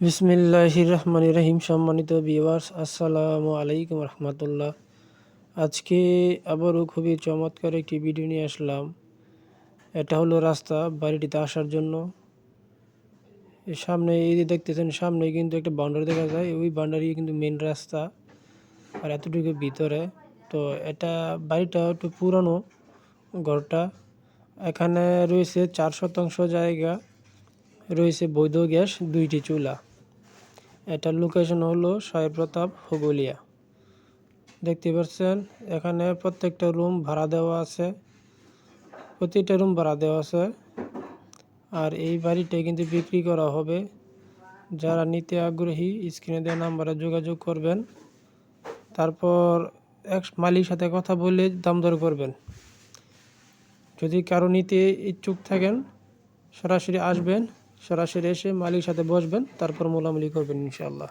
বিসমিল্লাহির রহমানির রহিম সম্মানিত ভিউয়ার্স আসসালামু আলাইকুম রহমতুল্লাহ। আজকে আবারও খুবই চমৎকার একটি ভিডিও নিয়ে আসলাম। এটা হলো রাস্তা, বাড়িটিতে আসার জন্য। সামনে, এই যে দেখতেছেন, সামনে কিন্তু একটা বাউন্ডারি দেখা যায়। ওই বাউন্ডারি কিন্তু মেন রাস্তা, আর এতটুকু ভিতরে। তো এটা বাড়িটা একটু পুরানো ঘরটা। এখানে রয়েছে চার শতাংশ জায়গা, রয়েছে বৈধ গ্যাস, দুইটি চুলা। এটার লোকেশন হলো সাহেব প্রতাপ হুগলিয়া। দেখতে পাচ্ছেন, এখানে প্রত্যেকটা রুম ভাড়া দেওয়া আছে। প্রতিটা রুম ভাড়া দেওয়া আছে। আর এই বাড়িটা কিন্তু বিক্রি করা হবে। যারা নিতে আগ্রহী স্ক্রিনে দেওয়া নাম্বারে যোগাযোগ করবেন। তারপর এক মালিক সাথে কথা বলে দাম দর করবেন। যদি কারও নিতে ইচ্ছুক থাকেন, সরাসরি আসবেন। সরাসরি এসে মালিক সাথে বসবেন তারপর মোলামুলি করবেন ইনশাল্লাহ